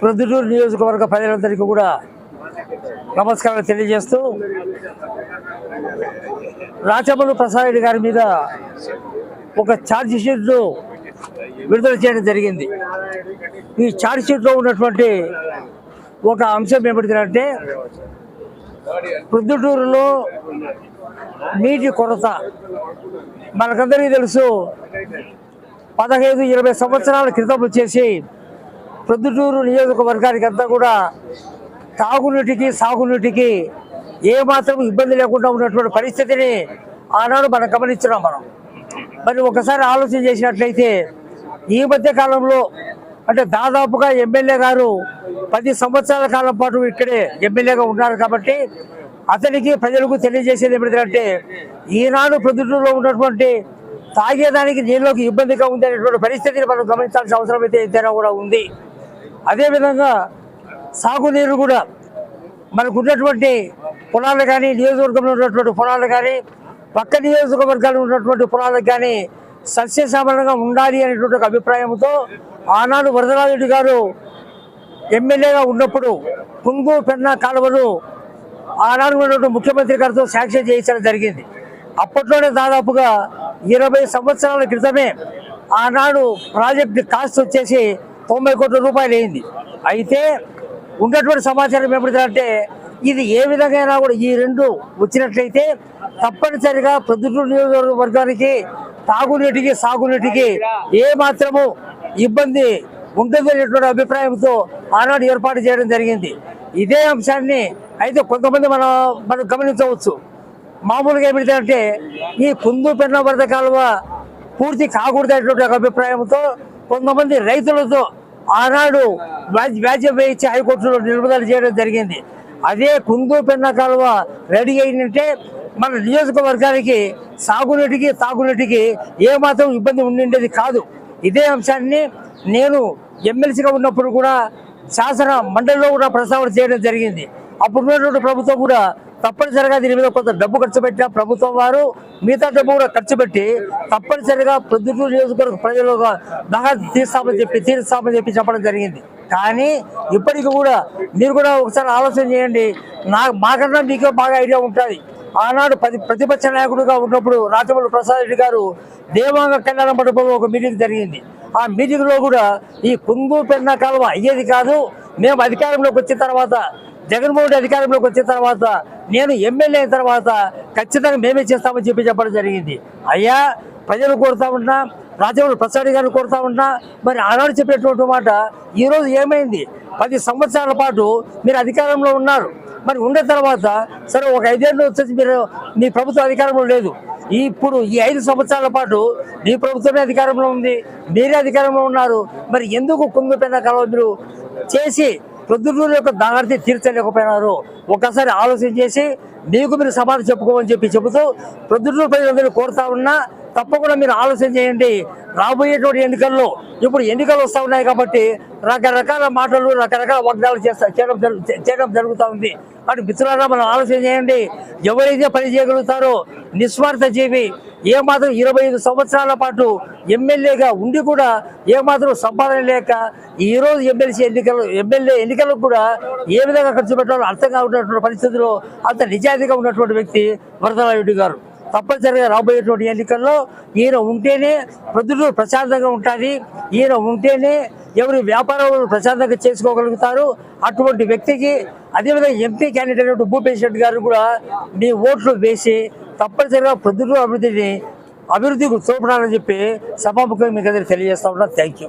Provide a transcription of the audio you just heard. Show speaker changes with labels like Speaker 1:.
Speaker 1: ప్రొద్దుటూరు నియోజకవర్గ ప్రజలందరికీ కూడా నమస్కారాలు తెలియజేస్తూ రాచమల్లు ప్రసాద్ గారి మీద ఒక ఛార్జ్ షీట్ను విడుదల చేయడం జరిగింది. ఈ ఛార్జ్ షీట్లో ఉన్నటువంటి ఒక అంశం ఏమిటిదంటే ప్రొద్దుటూరులో నీటి కొరత. మనకందరికీ తెలుసు పదహైదు ఇరవై సంవత్సరాల క్రితం వచ్చేసి ప్రొద్దుటూరు నియోజకవర్గానికి అంతా కూడా తాగునీటికి సాగునీటికి ఏమాత్రం ఇబ్బంది లేకుండా ఉన్నటువంటి పరిస్థితిని ఆనాడు మనం గమనించడం మనం. మరి ఒకసారి ఆలోచన చేసినట్లయితే ఈ మధ్య కాలంలో అంటే దాదాపుగా ఎమ్మెల్యే గారు పది సంవత్సరాల కాలం పాటు ఇక్కడే ఎమ్మెల్యేగా ఉన్నారు కాబట్టి అతనికి ప్రజలకు తెలియజేసేది ఏమిటంటే ఈనాడు ప్రొద్దుటూరులో ఉన్నటువంటి తాగేదానికి నీళ్ళకి ఇబ్బందిగా ఉంది అనేటువంటి పరిస్థితిని మనం గమనించాల్సిన అవసరం అయితే ఎంతైనా కూడా ఉంది. అదేవిధంగా సాగునీరు కూడా మనకు ఉన్నటువంటి పొలాలు కానీ నియోజకవర్గంలో ఉన్నటువంటి పొలాలు కానీ పక్క నియోజకవర్గాలు ఉన్నటువంటి పొలాలకు కానీ సస్యశ్యామలంగా ఉండాలి అనేటువంటి ఒక అభిప్రాయంతో ఆనాడు వరదరాజరెడ్డి గారు ఎమ్మెల్యేగా ఉన్నప్పుడు కుంగు పెన్నా కాలువలు ఆనాడు ఉన్నటువంటి ముఖ్యమంత్రి గారితో శాంక్షన్ చేయించడం జరిగింది. అప్పట్లోనే దాదాపుగా ఇరవై సంవత్సరాల క్రితమే ఆనాడు ప్రాజెక్ట్ కాస్ట్ వచ్చేసి తొంభై కోట్ల రూపాయలు అయింది. అయితే ఉన్నటువంటి సమాచారం ఏమిటంటే ఇది ఏ విధంగా కూడా ఈ రెండు వచ్చినట్లయితే తప్పనిసరిగా ప్రొద్దుటూరు నియోజకవర్గానికి తాగునీటికి సాగునీటికి ఏ మాత్రము ఇబ్బంది ఉంటుందనేటువంటి అభిప్రాయంతో ఆనాడు ఏర్పాటు చేయడం జరిగింది. ఇదే అంశాన్ని అయితే కొంతమంది మనం మనం గమనించవచ్చు. మామూలుగా ఏమిటంటే ఈ కుందు పెన్న వరద కాలువ పూర్తి కాకూడదనేటువంటి ఒక అభిప్రాయంతో కొంతమంది రైతులతో ఆనాడు వ్యాజ్యం వేయించి హైకోర్టులో నిలుపుదల చేయడం జరిగింది. అదే కుందు పెన్న కాలువ రెడీ అయిందంటే మన నియోజకవర్గానికి సాగునీటికి తాగునీటికి ఏమాత్రం ఇబ్బంది ఉండిండేది కాదు. ఇదే అంశాన్ని నేను ఎమ్మెల్సీగా ఉన్నప్పుడు కూడా శాసన మండలిలో కూడా ప్రస్తావన చేయడం జరిగింది. అప్పుడు ఉన్నటువంటి ప్రభుత్వం కూడా తప్పనిసరిగా దీని మీద కొంత డబ్బు ఖర్చు పెట్టిన ప్రభుత్వం వారు మిగతా డబ్బు కూడా ఖర్చు పెట్టి తప్పనిసరిగా ప్రొద్దుటూరు నియోజకవర్గ ప్రజలు బాగా తీర్స్తామని చెప్పి తీరుస్తామని చెప్పి చెప్పడం జరిగింది. కానీ ఇప్పటికి కూడా మీరు కూడా ఒకసారి ఆలోచన చేయండి. నా మాకన్నా మీకే బాగా ఐడియా ఉంటుంది. ఆనాడు ప్రతిపక్ష నాయకుడిగా ఉన్నప్పుడు రాజమౌళి ప్రసాద్ రెడ్డి గారు దేవాంగ కళ్యాణ మండపంలో ఒక మీటింగ్ జరిగింది. ఆ మీటింగ్లో కూడా ఈ కుంగు పెన్న కాలువ అయ్యేది కాదు మేము అధికారంలోకి వచ్చిన తర్వాత జగన్మోహన్ రెడ్డి అధికారంలోకి వచ్చిన తర్వాత నేను ఎమ్మెల్యే అయిన తర్వాత ఖచ్చితంగా మేమే చేస్తామని చెప్పి చెప్పడం జరిగింది. అయ్యా ప్రజలు కోరుతా ఉన్నా రాజమౌళి ప్రసాద్ గారిని కోరుతా ఉన్నా మరి ఆనాడు చెప్పినటువంటి మాట ఈరోజు ఏమైంది? పది సంవత్సరాల పాటు మీరు అధికారంలో ఉన్నారు. మరి ఉన్న తర్వాత సరే ఒక ఐదేళ్ళు వచ్చేసి మీరు మీ ప్రభుత్వం అధికారంలో లేదు. ఇప్పుడు ఈ ఐదు సంవత్సరాల పాటు మీ ప్రభుత్వమే అధికారంలో ఉంది మీరే అధికారంలో ఉన్నారు. మరి ఎందుకు కుంగిపోయిన కలవద్దులు మీరు చేసి ప్రొద్దుటూరు యొక్క దారిని తీర్చలేకపోయినారు? ఒకసారి ఆలోచన చేసి మీకు మీరు సమాధానం చెప్పుకోమని చెప్పి చెబుతూ ప్రొద్దుటూరు ప్రజలందరూ కోరుతా ఉన్నా తప్పకుండా మీరు ఆలోచన చేయండి. రాబోయేటువంటి ఎన్నికల్లో ఇప్పుడు ఎన్నికలు వస్తూ ఉన్నాయి కాబట్టి రకరకాల మాటలు రకరకాల వాగ్దానాలు చేస్తా చేయడం చేయడం జరుగుతూ ఉంది. కానీ మిత్రులారా మనం ఆలోచన చేయండి. ఎవరైతే పని చేయగలుగుతారో నిస్వార్థ జీవి ఏమాత్రం ఇరవై ఐదు సంవత్సరాల పాటు ఎమ్మెల్యేగా ఉండి కూడా ఏమాత్రం సంపాదన లేక ఈ రోజు ఎమ్మెల్సీ ఎన్నికలు ఎమ్మెల్యే ఎన్నికలకు కూడా ఏ విధంగా ఖర్చు పెట్టాలో అర్థం కావున్నటువంటి పరిస్థితిలో అంత నిజాయితీగా ఉన్నటువంటి వ్యక్తి వరదరాయుడు గారు. తప్పనిసరిగా రాబోయేటువంటి ఎన్నికల్లో ఈయన ఉంటేనే ప్రజలు ప్రశాంతంగా ఉంటుంది ఈయన ఉంటేనే ఎవరి వ్యాపారం ప్రశాంతంగా చేసుకోగలుగుతారు. అటువంటి వ్యక్తికి అదేవిధంగా ఎంపీ క్యాండిడేట్ భూపేష్ రెడ్డి గారు కూడా మీ ఓట్లు వేసి తప్పనిసరిగా ప్రజలు అభివృద్ధిని అభివృద్ధికి చూపడాలని చెప్పి సభాముఖంగా మీకు అందరికీ తెలియజేస్తా ఉన్నా. Thank you